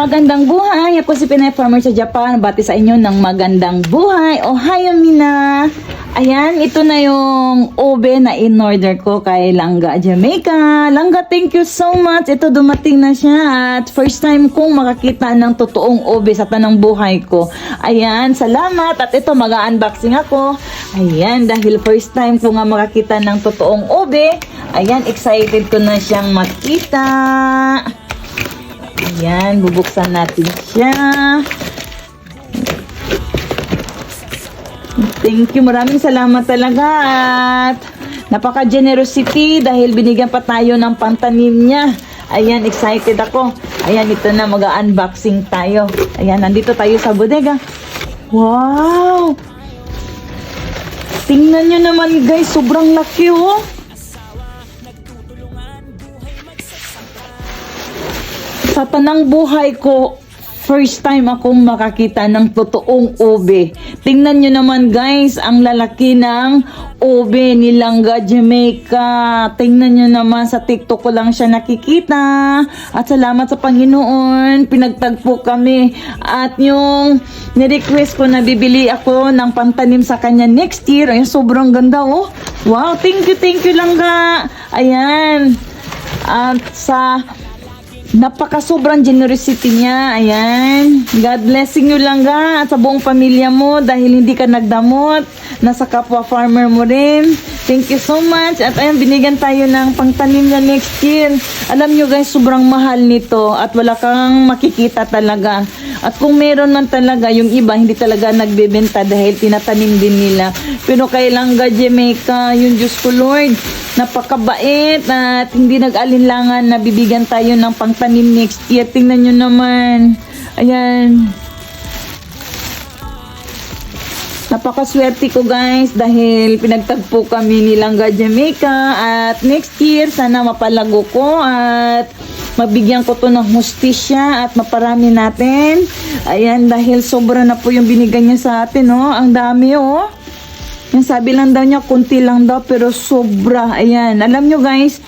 Magandang buhay! Ako si Pinay Farmer sa Japan. Bati sa inyo ng magandang buhay. Ohayo Mina! Ayan, ito na yung ube na in-order ko kay Langga Jamaica. Langga, thank you so much. Ito dumating na siya at first time kong makakita ng totoong ube sa tanang buhay ko. Ayan, salamat. At ito, mag-unboxing ako. Ayan, dahil first time ko nga makakita ng totoong ube. Ayan, excited ko na siyang makita. Ayan, bubuksan natin siya. Thank you. Maraming salamat talaga at napaka-generosity dahil binigyan pa tayo ng pantanim niya. Ayan, excited ako. Ayan, ito na mag-unboxing tayo. Ayan, nandito tayo sa bodega. Wow! Tingnan nyo naman guys, sobrang laki oh. Sa tanang buhay ko, first time akong makakita ng totoong ube. Tingnan nyo naman guys, ang lalaki ng ube ni Langga Jamaica. Tingnan nyo naman, sa TikTok ko lang siya nakikita. At salamat sa Panginoon, pinagtagpo kami. At yung nirequest ko na bibili ako ng pantanim sa kanya next year. Ay, sobrang ganda oh. Wow, thank you, thank you Langga. Ayan. At sa Napaka sobrang generosity niya. Ayan. God blessing you lang ga at sa buong pamilya mo dahil hindi ka nagdamot. Nasa kapwa farmer mo rin. Thank you so much. At ayan, binigyan tayo ng pangtanim na next year. Alam nyo guys, sobrang mahal nito at wala kang makikita talaga. At kung meron man talaga, yung iba hindi talaga nagbebenta dahil tinatanim din nila. Pero kailang ga Jamaica, yung Diyos ko Lord, napakabait at hindi nag-alinlangan na bibigyan tayo ng pangtanim next year. Tingnan nyo naman. Ayan. Napakaswerte ko guys dahil pinagtagpo kami ni Langga Jamaica at next year sana mapalago ko at mabigyan ko to ng hustisya at maparami natin. Ayan dahil sobra na po yung binigay niya sa atin oh. Ang dami oh. Yung sabi lang daw niya, kunti lang daw, pero sobra. Ayan. Alam nyo guys,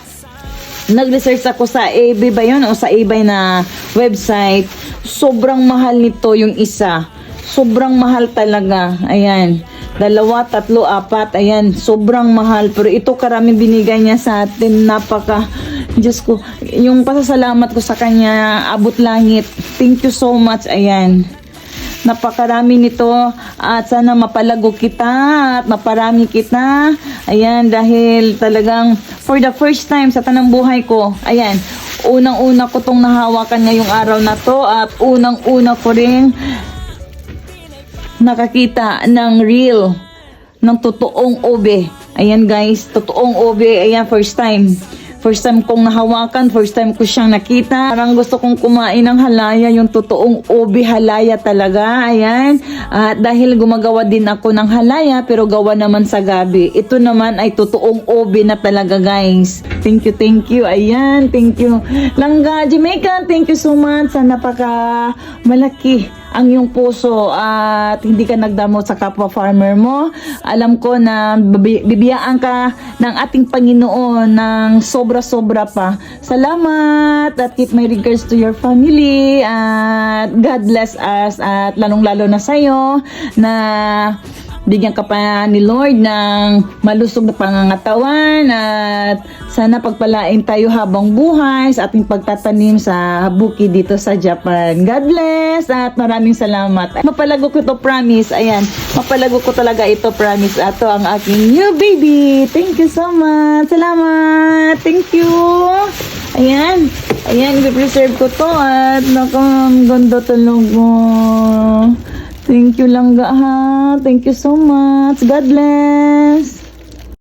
nag-research ako sa eBay ba yun? O sa eBay na website. Sobrang mahal nito yung isa. Sobrang mahal talaga. Ayan. Dalawa, tatlo, apat. Ayan. Sobrang mahal. Pero ito karami binigay niya sa atin. Napaka, Diyos ko, yung pasasalamat ko sa kanya, abot langit. Thank you so much. Ayan. Napakarami nito at sana mapalago kita at maparami kita. Ayan, dahil talagang for the first time sa tanang buhay ko, ayan, unang-una ko tong nahawakan ngayong araw na to at unang-una ko rin nakakita ng real, ng totoong obe. Ayan guys, totoong obe, ayan first time. First time kong nahawakan, first time ko siyang nakita. Parang gusto kong kumain ng halaya, yung totoong obi halaya talaga. Ayan. At dahil gumagawa din ako ng halaya, pero gawa naman sa gabi. Ito naman ay totoong obi na talaga, guys. Thank you, thank you. Ayan, thank you. Langga, Jamaica, thank you so much. Sa napaka malaki ang iyong puso at hindi ka nagdamot sa kapwa farmer mo. Alam ko na bibi- bibiyaan ka ng ating Panginoon ng sobra-sobra pa. Salamat at keep my regards to your family at God bless us at lalong-lalo na sa'yo na bigyan ka pa ni Lord ng malusog na pangangatawan at sana pagpalain tayo habang buhay sa ating pagtatanim sa bukid dito sa Japan. God bless at maraming salamat. Mapalago ko to promise. Ayan, mapalago ko talaga ito promise. Ato ang aking new baby. Thank you so much. Salamat. Thank you. Ayan. Ayan, i-preserve ko to at naku, ang ganda talaga. Thank you lang ha. Thank you so much. God bless.